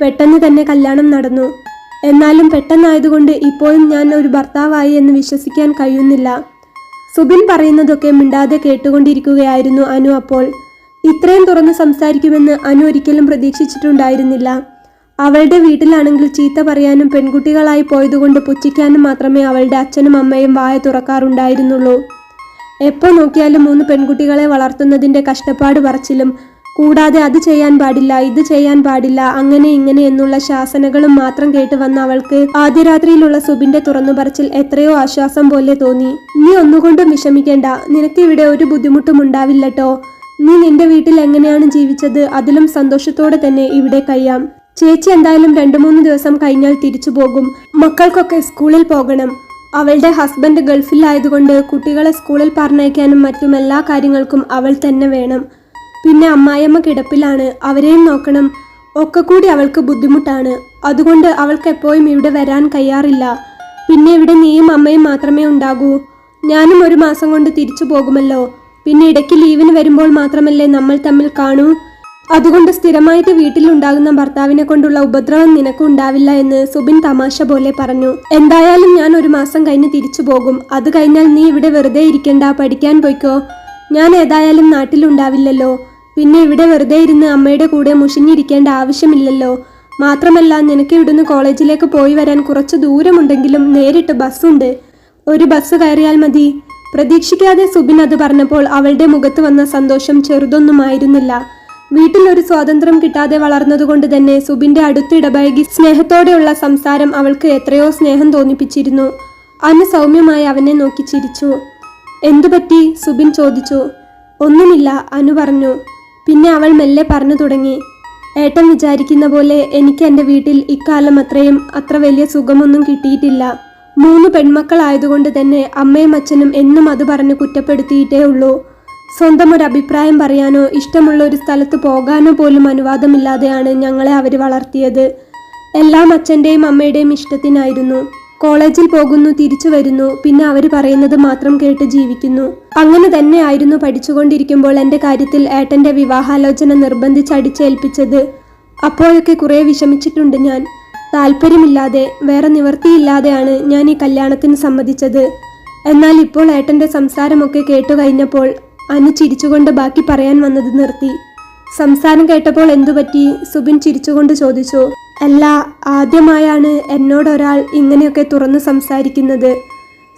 പെട്ടെന്ന് തന്നെ കല്യാണം നടന്നു. എന്നാലും പെട്ടെന്നായതുകൊണ്ട് ഇപ്പോഴും ഞാൻ ഒരു ഭർത്താവായി എന്ന് വിശ്വസിക്കാൻ കഴിയുന്നില്ല. സുബിൻ പറയുന്നതൊക്കെ മിണ്ടാതെ കേട്ടുകൊണ്ടിരിക്കുകയായിരുന്നു അനു അപ്പോൾ. ഇത്രയും തുറന്ന് സംസാരിക്കുമെന്ന് അനു ഒരിക്കലും പ്രതീക്ഷിച്ചിട്ടുണ്ടായിരുന്നില്ല. അവളുടെ വീട്ടിലാണെങ്കിൽ ചീത്ത പറയാനും പെൺകുട്ടികളായി പോയതുകൊണ്ട് പുച്ഛിക്കാനും മാത്രമേ അവളുടെ അച്ഛനും അമ്മയും വായ തുറക്കാറുണ്ടായിരുന്നുള്ളൂ. എപ്പോൾ നോക്കിയാലും മൂന്ന് പെൺകുട്ടികളെ വളർത്തുന്നതിന്റെ കഷ്ടപ്പാട് പറച്ചിലും കൂടാതെ അത് ചെയ്യാൻ പാടില്ല ഇത് ചെയ്യാൻ പാടില്ല അങ്ങനെ ഇങ്ങനെ എന്നുള്ള ശാസനകളും മാത്രം കേട്ട് വന്ന അവൾക്ക് ആദ്യ രാത്രിയിലുള്ള സുബിന്റെ തുറന്നു പറച്ചിൽ എത്രയോ ആശ്വാസം പോലെ തോന്നി. നീ ഒന്നുകൊണ്ടും വിഷമിക്കേണ്ട നിനക്ക് ഇവിടെ ഒരു ബുദ്ധിമുട്ടും ഉണ്ടാവില്ലട്ടോ. നീ നിന്റെ വീട്ടിൽ എങ്ങനെയാണ് ജീവിച്ചത് അതിലും സന്തോഷത്തോടെ തന്നെ ഇവിടെ കഴിയാം. ചേച്ചി എന്തായാലും രണ്ടു മൂന്ന് ദിവസം കഴിഞ്ഞാൽ തിരിച്ചു പോകും. മക്കൾക്കൊക്കെ സ്കൂളിൽ പോകണം. അവളുടെ ഹസ്ബൻഡ് ഗൾഫിലായതുകൊണ്ട് കുട്ടികളെ സ്കൂളിൽ പറഞ്ഞയക്കാനും മറ്റും എല്ലാ കാര്യങ്ങൾക്കും അവൾ തന്നെ വേണം. പിന്നെ അമ്മായിയമ്മ കിടപ്പിലാണ്. അവരെയും നോക്കണം. ഒക്കെ കൂടി അവൾക്ക് ബുദ്ധിമുട്ടാണ്. അതുകൊണ്ട് അവൾക്ക് എപ്പോഴും ഇവിടെ വരാൻ കഴിയാറില്ല. പിന്നെ ഇവിടെ നീയും അമ്മയും മാത്രമേ ഉണ്ടാകൂ. ഞാനും ഒരു മാസം കൊണ്ട് തിരിച്ചു പോകുമല്ലോ. പിന്നെ ഇടയ്ക്ക് ലീവിന് വരുമ്പോൾ മാത്രമല്ലേ നമ്മൾ തമ്മിൽ കാണൂ? അതുകൊണ്ട് സ്ഥിരമായിട്ട് വീട്ടിലുണ്ടാകുന്ന ഭർത്താവിനെ കൊണ്ടുള്ള ഉപദ്രവം നിനക്ക് ഉണ്ടാവില്ല എന്ന് സുബിൻ തമാശ പോലെ പറഞ്ഞു. എന്തായാലും ഞാൻ ഒരു മാസം കഴിഞ്ഞ് തിരിച്ചു പോകും. അത് കഴിഞ്ഞാൽ നീ ഇവിടെ വെറുതെ ഇരിക്കണ്ട. പഠിക്കാൻ പോയിക്കോ. ഞാൻ ഏതായാലും നാട്ടിലുണ്ടാവില്ലല്ലോ. പിന്നെ ഇവിടെ വെറുതെ ഇരുന്ന് അമ്മയുടെ കൂടെ മുഷിഞ്ഞിരിക്കേണ്ട ആവശ്യമില്ലല്ലോ. മാത്രമല്ല നിനക്ക് ഇവിടുന്ന് കോളേജിലേക്ക് പോയി വരാൻ കുറച്ച് ദൂരമുണ്ടെങ്കിലും നേരിട്ട് ബസ്സുണ്ട്. ഒരു ബസ് കയറിയാൽ മതി. പ്രതീക്ഷിക്കാതെ സുബിൻ അത് പറഞ്ഞപ്പോൾ അവളുടെ മുഖത്ത് വന്ന സന്തോഷം ചെറുതൊന്നുമായിരുന്നില്ല. വീട്ടിൽ ഒരു സ്വാതന്ത്ര്യം കിട്ടാതെ വളർന്നതുകൊണ്ട് തന്നെ സുബിന്റെ അടുത്തിടപഴകി സ്നേഹത്തോടെയുള്ള സംസാരം അവൾക്ക് എത്രയോ സ്നേഹം തോന്നിപ്പിച്ചിരുന്നു. അന്ന് സൗമ്യമായി അവനെ നോക്കി ചിരിച്ചു. എന്തു പറ്റി സുബിൻ ചോദിച്ചു. ഒന്നുമില്ല അനു പറഞ്ഞു. പിന്നെ അവൾ മെല്ലെ പറഞ്ഞു തുടങ്ങി ഏട്ടൻ വിചാരിക്കുന്ന പോലെ എനിക്ക് എന്റെ വീട്ടിൽ ഇക്കാലം അത്രയും അത്ര വലിയ സുഖമൊന്നും കിട്ടിയിട്ടില്ല. മൂന്ന് പെൺമക്കളായതുകൊണ്ട് തന്നെ അമ്മയും അച്ഛനും എന്നും അത് പറഞ്ഞ് കുറ്റപ്പെടുത്തിയിട്ടേ ഉള്ളൂ. സ്വന്തം ഒരു അഭിപ്രായം പറയാനോ ഇഷ്ടമുള്ള ഒരു സ്ഥലത്ത് പോകാനോ പോലും അനുവാദമില്ലാതെയാണ് ഞങ്ങളെ അവർ വളർത്തിയത്. എല്ലാം അച്ഛന്റെയും അമ്മയുടെയും ഇഷ്ടത്തിനായിരുന്നു. കോളേജിൽ പോകുന്നു തിരിച്ചു വരുന്നു പിന്നെ അവർ പറയുന്നത് മാത്രം കേട്ട് ജീവിക്കുന്നു. അങ്ങനെ തന്നെ ആയിരുന്നു പഠിച്ചുകൊണ്ടിരിക്കുമ്പോൾ എന്റെ കാര്യത്തിൽ ഏട്ടന്റെ വിവാഹാലോചന നിർബന്ധിച്ച് അടിച്ചേൽപ്പിച്ചത്. അപ്പോഴൊക്കെ കുറേ വിഷമിച്ചിട്ടുണ്ട് ഞാൻ. താല്പര്യമില്ലാതെ വേറെ നിവർത്തിയില്ലാതെയാണ് ഞാൻ ഈ കല്യാണത്തിന് സമ്മതിച്ചത്. എന്നാൽ ഇപ്പോൾ ഏട്ടന്റെ സംസാരമൊക്കെ കേട്ടു കഴിഞ്ഞപ്പോൾ അന്ന് ചിരിച്ചുകൊണ്ട് ബാക്കി പറയാൻ വന്നത് നിർത്തി. സംസാരം കേട്ടപ്പോൾ എന്തു പറ്റി? സുബിൻ ചിരിച്ചുകൊണ്ട് ചോദിച്ചു അല്ല ആദ്യമായാണ് എന്നോടൊരാൾ ഇങ്ങനെയൊക്കെ തുറന്ന് സംസാരിക്കുന്നത്.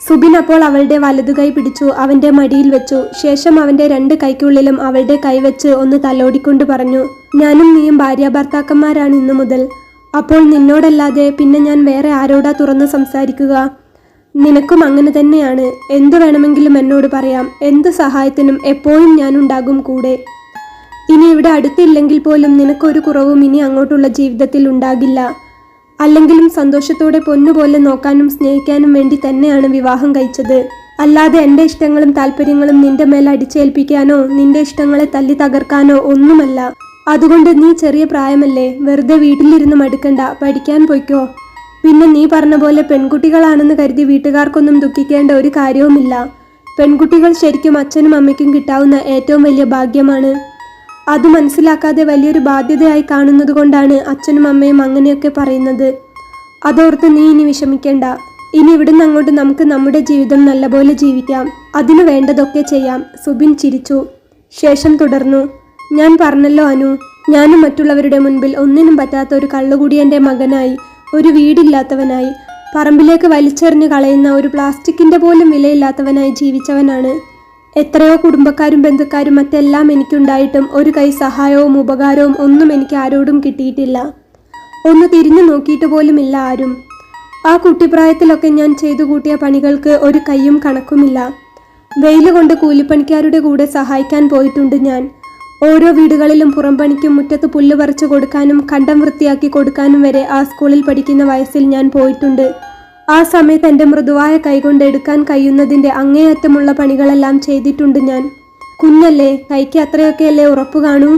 സുബിൻ അപ്പോൾ അവളുടെ വലതു കൈ പിടിച്ചു അവന്റെ മടിയിൽ വെച്ചു. ശേഷം അവന്റെ രണ്ട് കൈക്കുള്ളിലും അവളുടെ കൈവച്ച് ഒന്ന് തലോടിക്കൊണ്ട് പറഞ്ഞു ഞാനും നീയും ഭാര്യാഭർത്താക്കന്മാരാണ് ഇന്നു മുതൽ. അപ്പോൾ നിന്നോടല്ലാതെ പിന്നെ ഞാൻ വേറെ ആരോടാ തുറന്ന് സംസാരിക്കുക? നിനക്കും അങ്ങനെ തന്നെയാണ്. എന്തു വേണമെങ്കിലും എന്നോട് പറയാം. എന്ത് സഹായത്തിനും എപ്പോഴും ഞാൻ ഉണ്ടാകും കൂടെ. ഇനി ഇവിടെ അടുത്തില്ലെങ്കിൽ പോലും നിനക്കൊരു കുറവും ഇനി അങ്ങോട്ടുള്ള ജീവിതത്തിൽ ഉണ്ടാകില്ല. അല്ലെങ്കിലും സന്തോഷത്തോടെ പൊന്നുപോലെ നോക്കാനും സ്നേഹിക്കാനും വേണ്ടി തന്നെയാണ് വിവാഹം കഴിച്ചത്. അല്ലാതെ എന്റെ ഇഷ്ടങ്ങളും താല്പര്യങ്ങളും നിന്റെ മേൽ അടിച്ചേൽപ്പിക്കാനോ നിന്റെ ഇഷ്ടങ്ങളെ തല്ലി തകർക്കാനോ ഒന്നുമല്ല. അതുകൊണ്ട് നീ ചെറിയ പ്രായമല്ലേ? വെറുതെ വീട്ടിലിരുന്ന് മടുക്കണ്ട. പഠിക്കാൻ പൊയ്ക്കോ. പിന്നെ നീ പറഞ്ഞ പോലെ പെൺകുട്ടികളാണെന്ന് കരുതി വീട്ടുകാർക്കൊന്നും ദുഃഖിക്കേണ്ട ഒരു കാര്യവുമില്ല. പെൺകുട്ടികൾ ശരിക്കും അച്ഛനും അമ്മയ്ക്കും കിട്ടാവുന്ന ഏറ്റവും വലിയ ഭാഗ്യമാണ്. അത് മനസ്സിലാക്കാതെ വലിയൊരു ബാധ്യതയായി കാണുന്നത് കൊണ്ടാണ് അച്ഛനും അമ്മയും അങ്ങനെയൊക്കെ പറയുന്നത്. അതോർത്ത് നീ ഇനി വിഷമിക്കേണ്ട. ഇനി ഇവിടുന്ന് അങ്ങോട്ട് നമുക്ക് നമ്മുടെ ജീവിതം നല്ലപോലെ ജീവിക്കാം. അതിനു വേണ്ടതൊക്കെ ചെയ്യാം. സുബിൻ ചിരിച്ചു. ശേഷം തുടർന്നു. ഞാൻ പറഞ്ഞല്ലോ അനു. ഞാനും മറ്റുള്ളവരുടെ മുൻപിൽ ഒന്നിനും പറ്റാത്ത ഒരു കള്ളുകുടിയന്റെ മകനായി ഒരു വീടില്ലാത്തവനായി പറമ്പിലേക്ക് വലിച്ചെറിഞ്ഞു കളയുന്ന ഒരു പ്ലാസ്റ്റിക്കിന്റെ പോലും വിലയില്ലാത്തവനായി ജീവിച്ചവനാണ്. എത്രയോ കുടുംബക്കാരും ബന്ധുക്കാരും മറ്റെല്ലാം എനിക്കുണ്ടായിട്ടും ഒരു കൈ സഹായവും ഉപകാരവും ഒന്നും എനിക്ക് ആരോടും കിട്ടിയിട്ടില്ല. ഒന്ന് തിരിഞ്ഞു നോക്കിയിട്ട് പോലുമില്ല ആരും. ആ കുട്ടിപ്രായത്തിലൊക്കെ ഞാൻ ചെയ്തു കൂട്ടിയ പണികൾക്ക് ഒരു കൈയും കണക്കുമില്ല. വെയിൽ കൊണ്ട് കൂലിപ്പണിക്കാരുടെ കൂടെ സഹായിക്കാൻ പോയിട്ടുണ്ട് ഞാൻ. ഓരോ വീടുകളിലും പുറംപണിക്കും മുറ്റത്ത് പുല്ല് പറിച്ചു കൊടുക്കാനും കണ്ടം വൃത്തിയാക്കി കൊടുക്കാനും വരെ ആ സ്കൂളിൽ പഠിക്കുന്ന വയസ്സിൽ ഞാൻ പോയിട്ടുണ്ട്. ആ സമയത്ത് എന്റെ മൃദുവായ കൈകൊണ്ട് എടുക്കാൻ കഴിയുന്നതിന്റെ അങ്ങേയറ്റമുള്ള പണികളെല്ലാം ചെയ്തിട്ടുണ്ട് ഞാൻ. കുഞ്ഞല്ലേ കൈക്ക് അത്രയൊക്കെയല്ലേ ഉറപ്പ് കാണൂ?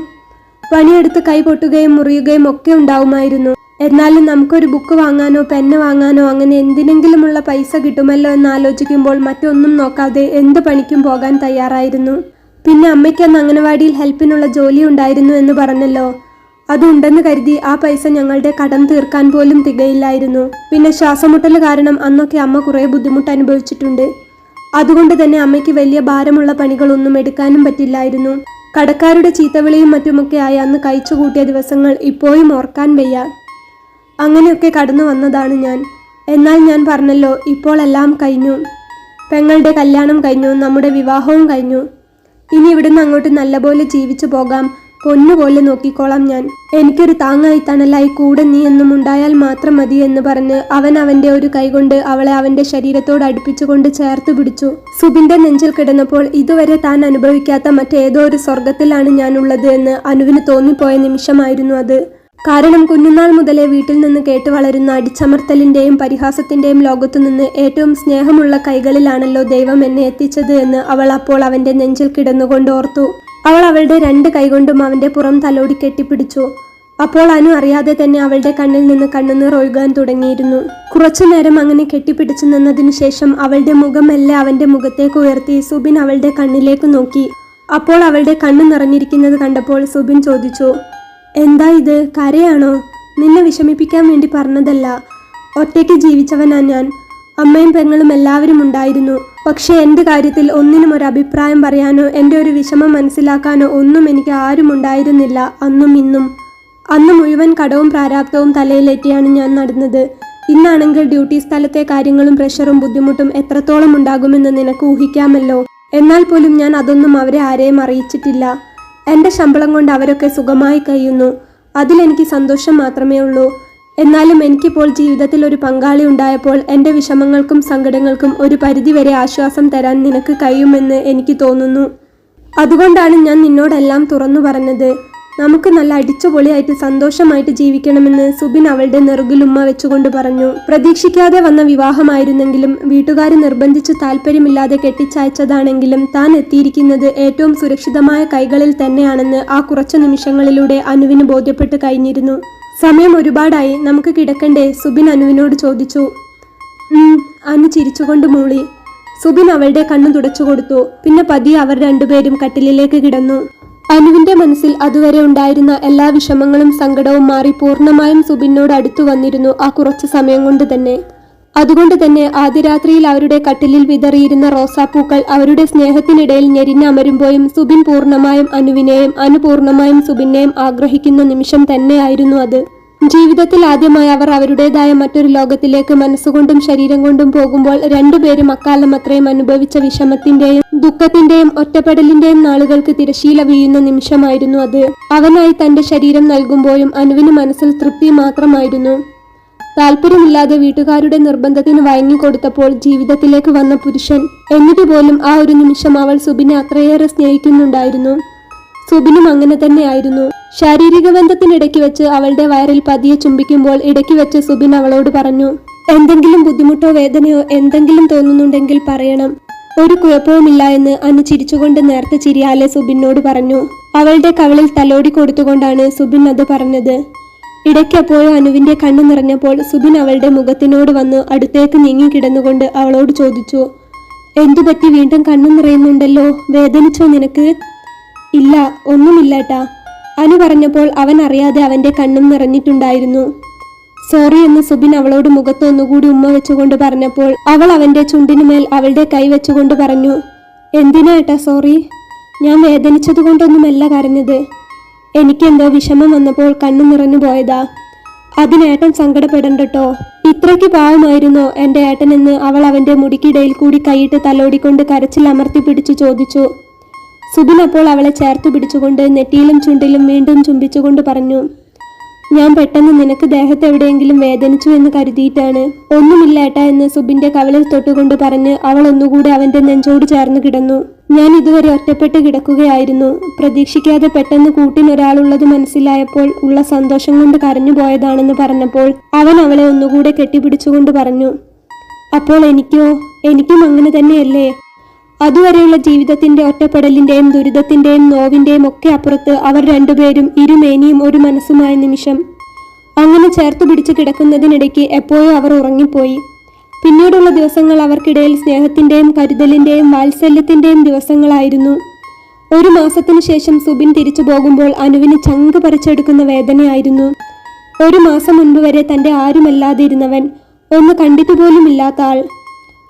പണിയെടുത്ത് കൈ പൊട്ടുകയും മുറിയുകയും ഒക്കെ ഉണ്ടാവുമായിരുന്നു. എന്നാലും നമുക്കൊരു ബുക്ക് വാങ്ങാനോ പെന്ന് വാങ്ങാനോ അങ്ങനെ എന്തിനെങ്കിലുമുള്ള പൈസ കിട്ടുമല്ലോ എന്ന് ആലോചിക്കുമ്പോൾ മറ്റൊന്നും നോക്കാതെ എന്ത് പണിക്കും പോകാൻ തയ്യാറായിരുന്നു. പിന്നെ അമ്മയ്ക്ക് അന്ന് അംഗനവാടിയിൽ ഹെൽപ്പിനുള്ള ജോലി ഉണ്ടായിരുന്നു എന്ന് പറഞ്ഞല്ലോ. അതുണ്ടെന്ന് കരുതി ആ പൈസ ഞങ്ങളുടെ കടം തീർക്കാൻ പോലും തികയില്ലായിരുന്നു. പിന്നെ ശ്വാസമുട്ടൽ കാരണം അന്നൊക്കെ അമ്മ കുറേ ബുദ്ധിമുട്ട് അനുഭവിച്ചിട്ടുണ്ട്. അതുകൊണ്ട് തന്നെ അമ്മയ്ക്ക് വലിയ ഭാരമുള്ള പണികളൊന്നും എടുക്കാനും പറ്റില്ലായിരുന്നു. കടക്കാരുടെ ചീത്തവിളിയും മറ്റുമൊക്കെ ആയി അന്ന് കഴിച്ചു കൂട്ടിയ ദിവസങ്ങൾ ഇപ്പോഴും ഓർക്കാൻ വയ്യ. അങ്ങനെയൊക്കെ കടന്നു വന്നതാണ് ഞാൻ. എന്നാൽ ഞാൻ പറഞ്ഞല്ലോ ഇപ്പോൾ എല്ലാം കഴിഞ്ഞു. പെങ്ങളുടെ കല്യാണം കഴിഞ്ഞു നമ്മുടെ വിവാഹവും കഴിഞ്ഞു. ഇനി ഇവിടുന്ന് അങ്ങോട്ട് നല്ലപോലെ ജീവിച്ചു പോകാം. പൊന്നുപോലെ നോക്കിക്കോളാം ഞാൻ. എനിക്കൊരു താങ്ങായി തണലായി കൂടെ നീ എന്നും ഉണ്ടായാൽ മാത്രം മതി എന്ന് പറഞ്ഞ് അവൻ അവന്റെ ഒരു കൈകൊണ്ട് അവളെ അവന്റെ ശരീരത്തോട് അടുപ്പിച്ചുകൊണ്ട് ചേർത്ത് പിടിച്ചു. സുബിന്റെ നെഞ്ചിൽ കിടന്നപ്പോൾ ഇതുവരെ താൻ അനുഭവിക്കാത്ത മറ്റേതോ ഒരു സ്വർഗത്തിലാണ് ഞാനുള്ളത് എന്ന് അനുവിന് തോന്നിപ്പോയ നിമിഷമായിരുന്നു അത്. കാരണം കുഞ്ഞുനാൾ മുതലേ വീട്ടിൽ നിന്ന് കേട്ടു വളരുന്ന അടിച്ചമർത്തലിന്റെയും പരിഹാസത്തിന്റെയും ലോകത്തു നിന്ന് ഏറ്റവും സ്നേഹമുള്ള കൈകളിലാണല്ലോ ദൈവം എന്നെ എത്തിച്ചത് എന്ന് അവൾ അപ്പോൾ അവന്റെ നെഞ്ചിൽ കിടന്നുകൊണ്ട് ഓർത്തു. അവൾ അവളുടെ രണ്ട് കൈകൊണ്ടും അവന്റെ പുറം തലോടി കെട്ടിപ്പിടിച്ചു. അപ്പോൾ അനു അറിയാതെ തന്നെ അവളുടെ കണ്ണിൽ നിന്ന് കണ്ണുനീർ ഒഴുകാൻ തുടങ്ങിയിരുന്നു. കുറച്ചു നേരം അങ്ങനെ കെട്ടിപ്പിടിച്ചു നിന്നതിനു ശേഷം അവളുടെ മുഖം മെല്ലെ അവന്റെ മുഖത്തേക്ക് ഉയർത്തി സുബിൻ അവളുടെ കണ്ണിലേക്ക് നോക്കി. അപ്പോൾ അവളുടെ കണ്ണു നിറഞ്ഞിരിക്കുന്നത് കണ്ടപ്പോൾ സുബിൻ ചോദിച്ചു എന്താ ഇത്? കരയാണോ? നിന്നെ വിഷമിപ്പിക്കാൻ വേണ്ടി പറഞ്ഞതല്ല. ഒറ്റയ്ക്ക് ജീവിച്ചവനാ ഞാൻ. അമ്മയും പെങ്ങളും എല്ലാവരും ഉണ്ടായിരുന്നു. പക്ഷേ എന്റെ കാര്യത്തിൽ ഒന്നിനും ഒരു അഭിപ്രായം പറയാനോ എന്റെ ഒരു വിഷമം മനസ്സിലാക്കാനോ ഒന്നും എനിക്ക് ആരും ഉണ്ടായിരുന്നില്ല. അന്നും ഇന്നും. അന്ന് മുഴുവൻ കടവും പ്രാരാബ്ദവും തലയിലേറ്റിയാണ് ഞാൻ നടന്നത്. ഇന്നാണെങ്കിൽ ഡ്യൂട്ടി സ്ഥലത്തെ കാര്യങ്ങളും പ്രഷറും ബുദ്ധിമുട്ടും എത്രത്തോളം ഉണ്ടാകുമെന്ന് നിനക്ക് ഊഹിക്കാമല്ലോ. എന്നാൽ പോലും ഞാൻ അതൊന്നും അവരെ ആരെയും അറിയിച്ചിട്ടില്ല. എന്റെ ശമ്പളം കൊണ്ട് അവരൊക്കെ സുഖമായി കഴിയുന്നു. അതിലെനിക്ക് സന്തോഷം മാത്രമേ ഉള്ളൂ. എന്നാലും എനിക്കിപ്പോൾ ജീവിതത്തിൽ ഒരു പങ്കാളി ഉണ്ടായപ്പോൾ എന്റെ വിഷമങ്ങൾക്കും സങ്കടങ്ങൾക്കും ഒരു പരിധിവരെ ആശ്വാസം തരാൻ നിനക്ക് കഴിയുമെന്ന് എനിക്ക് തോന്നുന്നു. അതുകൊണ്ടാണ് ഞാൻ നിന്നോടെല്ലാം തുറന്നു പറഞ്ഞത്. നമുക്ക് നല്ല അടിച്ചുപൊളിയായിട്ട് സന്തോഷമായിട്ട് ജീവിക്കണമെന്ന് സുബിൻ അവളുടെ നെറുകിലുമ്മ വെച്ചുകൊണ്ട് പറഞ്ഞു. പ്രതീക്ഷിക്കാതെ വന്ന വിവാഹമായിരുന്നെങ്കിലും വീട്ടുകാർ നിർബന്ധിച്ച് താല്പര്യമില്ലാതെ കെട്ടിച്ചയച്ചതാണെങ്കിലും താൻ എത്തിയിരിക്കുന്നത് ഏറ്റവും സുരക്ഷിതമായ കൈകളിൽ തന്നെയാണെന്ന് ആ കുറച്ചു നിമിഷങ്ങളിലൂടെ അനുവിന് ബോധ്യപ്പെട്ട് കഴിഞ്ഞിരുന്നു. സമയം ഒരുപാടായി. നമുക്ക് കിടക്കണ്ടേ? സുബിൻ അനുവിനോട് ചോദിച്ചു. അനു ചിരിച്ചുകൊണ്ട് മൂളി. സുബിൻ അവളുടെ കണ്ണു തുടച്ചു കൊടുത്തു. പിന്നെ പതിയെ അവർ രണ്ടുപേരും കട്ടിലിലേക്ക് കിടന്നു. അനുവിന്റെ മനസ്സിൽ അതുവരെ ഉണ്ടായിരുന്ന എല്ലാ വിഷമങ്ങളും സങ്കടവും മാറി പൂർണമായും സുബിനോട് അടുത്തു വന്നിരുന്നു ആ കുറച്ച് സമയം കൊണ്ട് തന്നെ. അതുകൊണ്ട് തന്നെ ആദ്യ രാത്രിയിൽ അവരുടെ കട്ടിലിൽ വിതറിയിരുന്ന റോസാപ്പൂക്കൾ അവരുടെ സ്നേഹത്തിനിടയിൽ ഞെരിഞ്ഞമരുമ്പോഴും സുബിൻ പൂർണമായും അനുവിനെയും അനുപൂർണമായും സുബിനെയും ആഗ്രഹിക്കുന്ന നിമിഷം തന്നെയായിരുന്നു അത്. ജീവിതത്തിൽ ആദ്യമായി അവർ അവരുടേതായ മറ്റൊരു ലോകത്തിലേക്ക് മനസ്സുകൊണ്ടും ശരീരം കൊണ്ടും പോകുമ്പോൾ രണ്ടുപേരും അക്കാലം അത്രയും അനുഭവിച്ച വിഷമത്തിന്റെയും ദുഃഖത്തിന്റെയും ഒറ്റപ്പെടലിന്റെയും നാളുകൾക്ക് തിരശീല വീഴുന്ന നിമിഷമായിരുന്നു അത്. അവനായി തന്റെ ശരീരം നൽകുമ്പോഴും അനുവിന് മനസ്സിൽ തൃപ്തി മാത്രമായിരുന്നു. താല്പര്യമില്ലാതെ വീട്ടുകാരുടെ നിർബന്ധത്തിന് വഴങ്ങിക്കൊടുത്തപ്പോൾ ജീവിതത്തിലേക്ക് വന്ന പുരുഷൻ എന്നിട്ട് പോലും ആ ഒരു നിമിഷം അവൾ സുബിനെ അത്രയേറെ സ്നേഹിക്കുന്നുണ്ടായിരുന്നു. സുബിനും അങ്ങനെ തന്നെയായിരുന്നു. ശാരീരിക ബന്ധത്തിനിടയ്ക്ക് വെച്ച് അവളുടെ വയറിൽ പതിയെ ചുംബിക്കുമ്പോൾ ഇടയ്ക്ക് വെച്ച് സുബിൻ അവളോട് പറഞ്ഞു എന്തെങ്കിലും ബുദ്ധിമുട്ടോ വേദനയോ എന്തെങ്കിലും തോന്നുന്നുണ്ടെങ്കിൽ പറയണം. ഒരു കുഴപ്പവുമില്ല എന്ന് അന്ന് ചിരിച്ചുകൊണ്ട് നേർത്ത ചിരിയാലെ സുബിനോട് പറഞ്ഞു. അവളുടെ കവളിൽ തലോടി കൊടുത്തുകൊണ്ടാണ് സുബിൻ അത് പറഞ്ഞത്. ഇടയ്ക്കപ്പോഴോ അനുവിന്റെ കണ്ണു നിറഞ്ഞപ്പോൾ സുബിൻ അവളുടെ മുഖത്തിനോട് വന്ന് അടുത്തേക്ക് നീങ്ങി കിടന്നുകൊണ്ട് അവളോട് ചോദിച്ചു എന്തുപറ്റി വീണ്ടും കണ്ണു നിറയുന്നുണ്ടല്ലോ. വേദനിച്ചോ നിനക്ക്? ഇല്ല ഒന്നുമില്ലട്ടാ. അനു പറഞ്ഞപ്പോൾ അവൻ അറിയാതെ അവന്റെ കണ്ണും നിറഞ്ഞിട്ടുണ്ടായിരുന്നു. സോറി എന്ന് സുബിൻ അവളോട് മുഖത്ത് ഒന്നുകൂടി ഉമ്മ വെച്ചുകൊണ്ട് പറഞ്ഞപ്പോൾ അവൾ അവന്റെ ചുണ്ടിനുമേൽ അവളുടെ കൈ വെച്ചുകൊണ്ട് പറഞ്ഞു എന്തിനാ ഏട്ടാ സോറി? ഞാൻ വേദനിച്ചതുകൊണ്ടൊന്നുമല്ല കരഞ്ഞത്. എനിക്കെന്തോ വിഷമം വന്നപ്പോൾ കണ്ണു നിറഞ്ഞു പോയതാ. അതിനേട്ടൻ സങ്കടപ്പെടണ്ടട്ടോ. ഇത്രയ്ക്ക് പാവമായിരുന്നോ എന്റെ ഏട്ടനെന്ന് അവൾ അവന്റെ മുടിക്കിടയിൽ കൂടി കൈയിട്ട് തലോടിക്കൊണ്ട് കരച്ചിൽ അമർത്തി പിടിച്ചു ചോദിച്ചു. സുബിൻ അപ്പോൾ അവളെ ചേർത്ത് പിടിച്ചുകൊണ്ട് നെറ്റിയിലും ചുണ്ടിലും വീണ്ടും ചുംബിച്ചുകൊണ്ട് പറഞ്ഞു ഞാൻ പെട്ടെന്ന് നിനക്ക് ദേഹത്ത് എവിടെയെങ്കിലും വേദനിച്ചു എന്ന് കരുതിയിട്ടാണ്. ഒന്നുമില്ലാട്ട എന്ന് സുബിന്റെ കവളിൽ തൊട്ടുകൊണ്ട് പറഞ്ഞ് അവൾ ഒന്നുകൂടി അവന്റെ നെഞ്ചോട് ചേർന്ന് കിടന്നു. ഞാൻ ഇതുവരെ ഒറ്റപ്പെട്ട് കിടക്കുകയായിരുന്നു. പ്രതീക്ഷിക്കാതെ പെട്ടെന്ന് കൂട്ടിനൊരാളുള്ളത് മനസ്സിലായപ്പോൾ ഉള്ള സന്തോഷം കൊണ്ട് കരഞ്ഞു പോയതാണെന്ന് പറഞ്ഞപ്പോൾ അവൻ അവളെ ഒന്നുകൂടെ കെട്ടിപ്പിടിച്ചുകൊണ്ട് പറഞ്ഞു അപ്പോൾ എനിക്കോ? എനിക്കും അങ്ങനെ തന്നെയല്ലേ? അതുവരെയുള്ള ജീവിതത്തിന്റെ ഒറ്റപ്പെടലിന്റെയും ദുരിതത്തിന്റെയും നോവിന്റെയും ഒക്കെ അപ്പുറത്ത് അവർ രണ്ടുപേരും ഇരുമേനിയും ഒരു മനസ്സുമായ നിമിഷം. അങ്ങനെ ചേർത്ത് പിടിച്ചു കിടക്കുന്നതിനിടയ്ക്ക് എപ്പോഴും അവർ ഉറങ്ങിപ്പോയി. പിന്നീടുള്ള ദിവസങ്ങൾ അവർക്കിടയിൽ സ്നേഹത്തിന്റെയും കരുതലിന്റെയും വാത്സല്യത്തിന്റെയും ദിവസങ്ങളായിരുന്നു. ഒരു മാസത്തിനു ശേഷം സുബിൻ തിരിച്ചു പോകുമ്പോൾ അനുവിന് ചങ്ക് പറിച്ചെടുക്കുന്ന വേദനയായിരുന്നു. ഒരു മാസം മുൻപ് വരെ തന്റെ ആരുമല്ലാതെ ഇരുന്നവൻ ഒന്ന് കണ്ടിട്ടുപോലുമില്ലാത്ത ആൾ.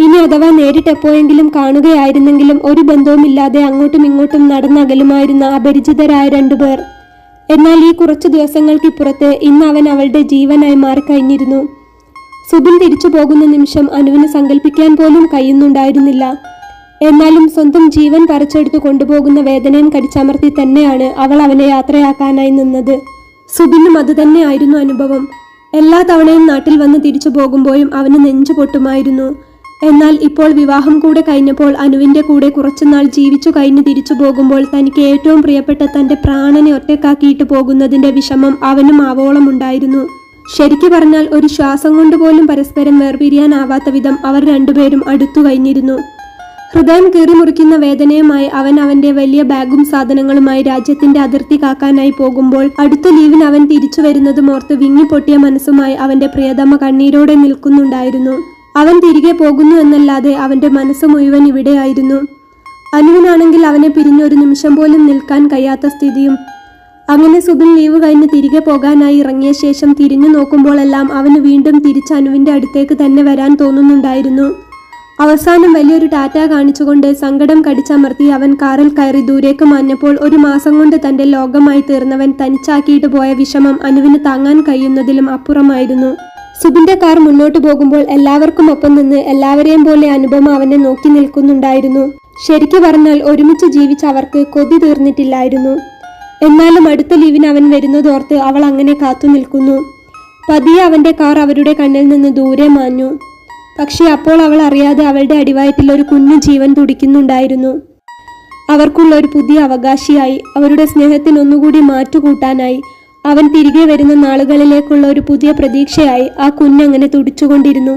ഇനി അഥവാ നേരിട്ടെപ്പോഴെങ്കിലും കാണുകയായിരുന്നെങ്കിലും ഒരു ബന്ധവുമില്ലാതെ അങ്ങോട്ടും ഇങ്ങോട്ടും നടന്നകലുമായിരുന്ന അപരിചിതരായ രണ്ടുപേർ. എന്നാൽ ഈ കുറച്ചു ദിവസങ്ങൾക്കിപ്പുറത്ത് ഇന്ന് അവൻ അവളുടെ ജീവനായി മാറിക്കഴിഞ്ഞിരുന്നു. സുബിൻ തിരിച്ചു പോകുന്ന നിമിഷം അനുവിന് സങ്കല്പിക്കാൻ പോലും കഴിയുന്നുണ്ടായിരുന്നില്ല. എന്നാലും സ്വന്തം ജീവൻ പറിച്ചെടുത്ത് കൊണ്ടുപോകുന്ന വേദനയും കടിച്ചമർത്തി തന്നെയാണ് അവൾ അവനെ യാത്രയാക്കാനായി നിന്നത്. സുബിനും അതുതന്നെയായിരുന്നു അനുഭവം. എല്ലാ തവണയും നാട്ടിൽ വന്ന് തിരിച്ചു പോകുമ്പോഴും അവന് നെഞ്ചു പൊട്ടുമായിരുന്നു. എന്നാൽ ഇപ്പോൾ വിവാഹം കൂടെ കഴിഞ്ഞപ്പോൾ അനുവിന്റെ കൂടെ കുറച്ചുനാൾ ജീവിച്ചു കഴിഞ്ഞ് തിരിച്ചു പോകുമ്പോൾ തനിക്ക് ഏറ്റവും പ്രിയപ്പെട്ട തന്റെ പ്രാണനെ ഒറ്റക്കാക്കിയിട്ട് പോകുന്നതിന്റെ വിഷമം അവനും ആവോളം ഉണ്ടായിരുന്നു. ശരിക്കു പറഞ്ഞാൽ ഒരു ശ്വാസം കൊണ്ടുപോലും പരസ്പരം വേർപിരിയാനാവാത്ത വിധം അവർ രണ്ടുപേരും അടുത്തു കഴിഞ്ഞിരുന്നു. ഹൃദയം കീറിമുറിക്കുന്ന വേദനയുമായി അവൻ അവന്റെ വലിയ ബാഗും സാധനങ്ങളുമായി രാജ്യത്തിന്റെ അതിർത്തി കാക്കാനായി പോകുമ്പോൾ അടുത്ത ലീവിന് അവൻ തിരിച്ചു വരുന്നതും ഓർത്ത് വിങ്ങിപ്പൊട്ടിയ മനസ്സുമായി അവന്റെ പ്രിയതമ കണ്ണീരോടെ നിൽക്കുന്നുണ്ടായിരുന്നു. അവൻ തിരികെ പോകുന്നു എന്നല്ലാതെ അവന്റെ മനസ്സ് മുഴുവൻ ഇവിടെയായിരുന്നു അനുവിനാണെങ്കിൽ അവനെ പിരിഞ്ഞ് ഒരു നിമിഷം പോലും നിൽക്കാൻ കഴിയാത്ത സ്ഥിതിയും അങ്ങനെ സുബിൻ ലീവ് കഴിഞ്ഞ് തിരികെ പോകാനായി ഇറങ്ങിയ ശേഷം തിരിഞ്ഞു നോക്കുമ്പോഴെല്ലാം അവന് വീണ്ടും തിരിച്ച് അനുവിന്റെ അടുത്തേക്ക് തന്നെ വരാൻ തോന്നുന്നുണ്ടായിരുന്നു. അവസാനം വലിയൊരു ടാറ്റ കാണിച്ചുകൊണ്ട് സങ്കടം കടിച്ചമർത്തി അവൻ കാറിൽ കയറി ദൂരേക്ക് മാഞ്ഞപ്പോൾ ഒരു മാസം കൊണ്ട് തന്റെ ലോകമായി തീർന്നവൻ തനിച്ചാക്കിയിട്ട് പോയ വിഷമം അനുവിന് താങ്ങാൻ കഴിയുന്നതിലും അപ്പുറമായിരുന്നു. സുബിന്റെ കാർ മുന്നോട്ട് പോകുമ്പോൾ എല്ലാവർക്കും ഒപ്പം നിന്ന് എല്ലാവരെയും പോലെ അനുപമ അവനെ നോക്കി നിൽക്കുന്നുണ്ടായിരുന്നു. ശരിക്കു പറഞ്ഞാൽ ഒരുമിച്ച് ജീവിച്ച അവർക്ക് കൊതി തീർന്നിട്ടില്ലായിരുന്നു. എന്നാലും അടുത്ത ലീവിന് അവൻ വരുന്നതോർത്ത് അവൾ അങ്ങനെ കാത്തു നിൽക്കുന്നു. പതിയെ അവന്റെ കാർ അവരുടെ കണ്ണിൽ നിന്ന് ദൂരെ മാഞ്ഞു. പക്ഷേ അപ്പോൾ അവൾ അറിയാതെ അവളുടെ അടിവയറ്റിൽ ഒരു കുഞ്ഞു ജീവൻ തുടിക്കുന്നുണ്ടായിരുന്നു. അവർക്കുള്ള ഒരു പുതിയ അവകാശിയായി അവരുടെ സ്നേഹത്തിനൊന്നുകൂടി മാറ്റുകൂട്ടാനായി അവൻ തിരികെ വരുന്ന നാളുകളിലേക്കുള്ള ഒരു പുതിയ പ്രതീക്ഷയായി ആ കുഞ്ഞങ്ങനെ തുടിച്ചുകൊണ്ടിരുന്നു.